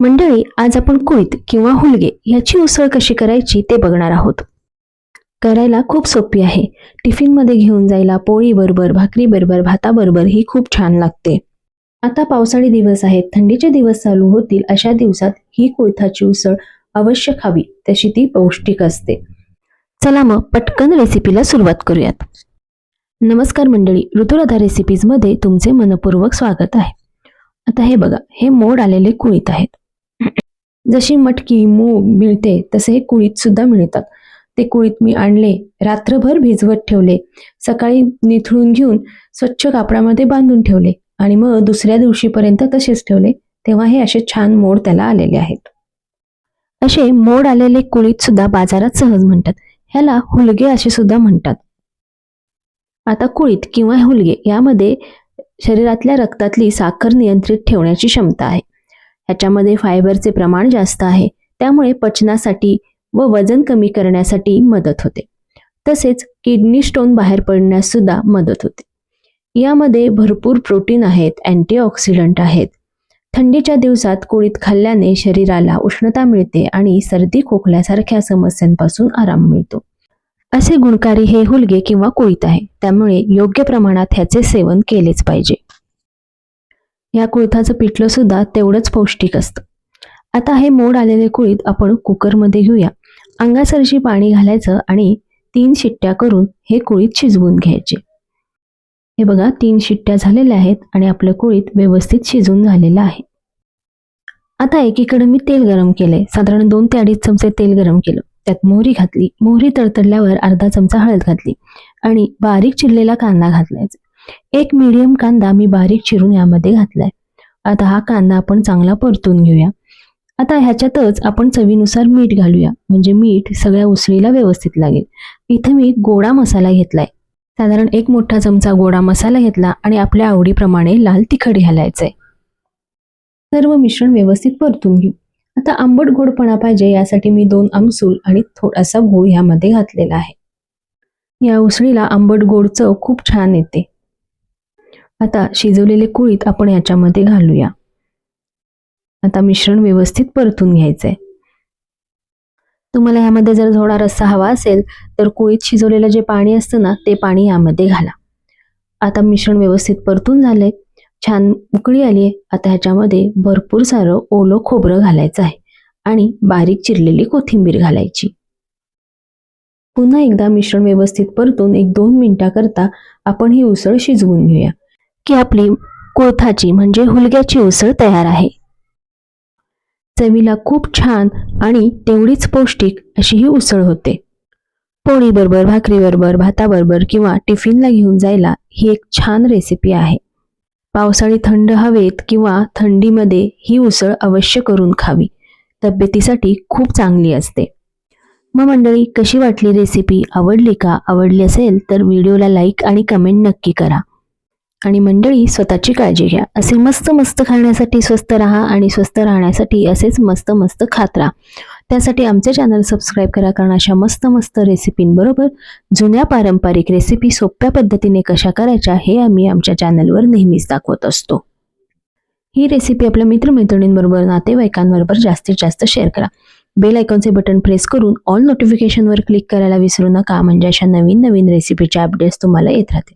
मंडळी आज आपण कुळीत किंवा हुलगे याची उसळ कशी करायची ते बघणार आहोत. करायला खूप सोपी आहे. टिफिनमध्ये घेऊन जायला पोळी बरोबर भाकरी बरोबर भाताबरोबर ही खूप छान लागते. आता पावसाळी दिवस आहेत. थंडीचे दिवस चालू होतील. अशा दिवसात ही कुळथाची उसळ अवश्य खावी. तशी ती पौष्टिक असते. चला मग पटकन रेसिपीला सुरुवात करूयात. नमस्कार मंडळी. ऋतुराधा रेसिपीजमध्ये तुमचे मनपूर्वक स्वागत आहे. आता हे बघा. हे मोड आलेले कुळीत आहेत. जशी मटकी मूग मिळते तसे हे कुळीत सुद्धा मिळतात. ते कुळीत मी आणले रात्रभर भिजवत ठेवले. सकाळी निथळून घेऊन स्वच्छ कापडामध्ये बांधून ठेवले आणि मग दुसऱ्या दिवशीपर्यंत तसेच ठेवले तेव्हा हे असे छान मोड त्याला आलेले आहेत. असे मोड आलेले कुळीत सुद्धा बाजारात सहज म्हणतात. ह्याला हुलगे असे सुद्धा म्हणतात. आता कुळीत किंवा हुलगे यामध्ये शरीरातल्या रक्तातली साखर नियंत्रित ठेवण्याची क्षमता आहे. ह्याच्यामध्ये फायबरचे प्रमाण जास्त आहे. त्यामुळे पचनासाठी व वजन कमी करण्यासाठी मदत होते. तसेच किडनी स्टोन बाहेर पडण्यास सुद्धा मदत होते. यामध्ये भरपूर प्रोटीन आहेत अँटीऑक्सिडंट आहेत. थंडीच्या दिवसात कुळीत खाल्ल्याने शरीराला उष्णता मिळते आणि सर्दी खोकल्यासारख्या समस्यांपासून आराम मिळतो. असे गुणकारी हे हुलगे किंवा कुळीत आहे. त्यामुळे योग्य प्रमाणात ह्याचे सेवन केलेच पाहिजे. या कुळथाचं पिठलं सुद्धा तेवढंच पौष्टिक असतं. आता हे मोड आलेले कुळीत आपण कुकरमध्ये घेऊया. अंगासरशी पाणी घालायचं आणि तीन शिट्ट्या करून हे कुळीत शिजवून घ्यायचे. हे बघा तीन शिट्ट्या झालेल्या आहेत आणि आपलं कुळीत व्यवस्थित शिजून झालेलं आहे. आता एकीकडे मी तेल गरम केलंय. साधारण दोन ते अडीच चमचे तेल गरम केलं. त्यात मोहरी घातली. मोहरी तडतडल्यावर अर्धा चमचा हळद घातली आणि बारीक चिरलेला कांदा घातलायचा. एक मिडियम कांदा मी बारीक चिरून यामध्ये घातलाय. आता हा कांदा आपण चांगला परतून घेऊया. आता ह्याच्यातच आपण चवीनुसार मीठ घालूया. म्हणजे मीठ सगळ्या उसळीला व्यवस्थित लागेल. इथे मी गोडा मसाला घेतलाय. साधारण एक मोठा चमचा गोडा मसाला घेतला आणि आपल्या आवडीप्रमाणे लाल तिखट घालायचंय. सर्व मिश्रण व्यवस्थित परतून घेऊ. आता आंबट गोडपणा पाहिजे यासाठी मी दोन आमसूल आणि थोडासा गूळ ह्यामध्ये घातलेला आहे. या उसळीला आंबट गोड चव खूप छान येते. आता शिजवलेले कुळीत आपण याच्यामध्ये घालूया. आता मिश्रण व्यवस्थित परतून घ्यायचंय. तुम्हाला यामध्ये जर थोडा रस्सा हवा असेल तर कुळीत शिजवलेलं जे पाणी असतं ना ते पाणी यामध्ये घाला. आता मिश्रण व्यवस्थित परतून झालंय. छान उकळी आली आहे. आता ह्याच्यामध्ये भरपूर सारं ओलं खोबरं घालायचं आहे आणि बारीक चिरलेली कोथिंबीर घालायची. पुन्हा एकदा मिश्रण व्यवस्थित परतून एक दोन मिनिटाकरता आपण ही उसळ शिजवून घेऊया. की आपली कोळथाची म्हणजे हुलग्याची उसळ तयार आहे. चवीला खूप छान आणि तेवढीच पौष्टिक अशी ही उसळ होते. पोळीबरोबर भाकरीबरोबर भाताबरोबर किंवा टिफिनला घेऊन जायला ही एक छान रेसिपी आहे. पावसाळी थंड हवेत किंवा थंडीमध्ये ही उसळ अवश्य करून खावी. तब्येतीसाठी खूप चांगली असते. मग मंडळी कशी वाटली रेसिपी आवडली का? आवडली असेल तर व्हिडिओला लाईक आणि कमेंट नक्की करा. आणि मंडळी स्वतःची काळजी घ्या. असे मस्त मस्त खाण्यासाठी स्वस्त राहा आणि स्वस्त राहण्यासाठी असेच मस्त मस्त खात राहा. त्यासाठी आमचे चॅनल सबस्क्राईब करा कारण अशा मस्त मस्त रेसिपींबरोबर जुन्या पारंपरिक रेसिपी सोप्या पद्धतीने कशा करायच्या हे आम्ही आमच्या चॅनलवर नेहमीच दाखवत असतो. ही रेसिपी आपल्या मित्रमैत्रिणींबरोबर नातेवाईकांबरोबर जास्तीत जास्त शेअर करा. बेल आयकॉनचे बटन प्रेस करून ऑल नोटिफिकेशनवर क्लिक करायला विसरू नका. म्हणजे अशा नवीन नवीन रेसिपीच्या अपडेट्स तुम्हाला येत राहतील.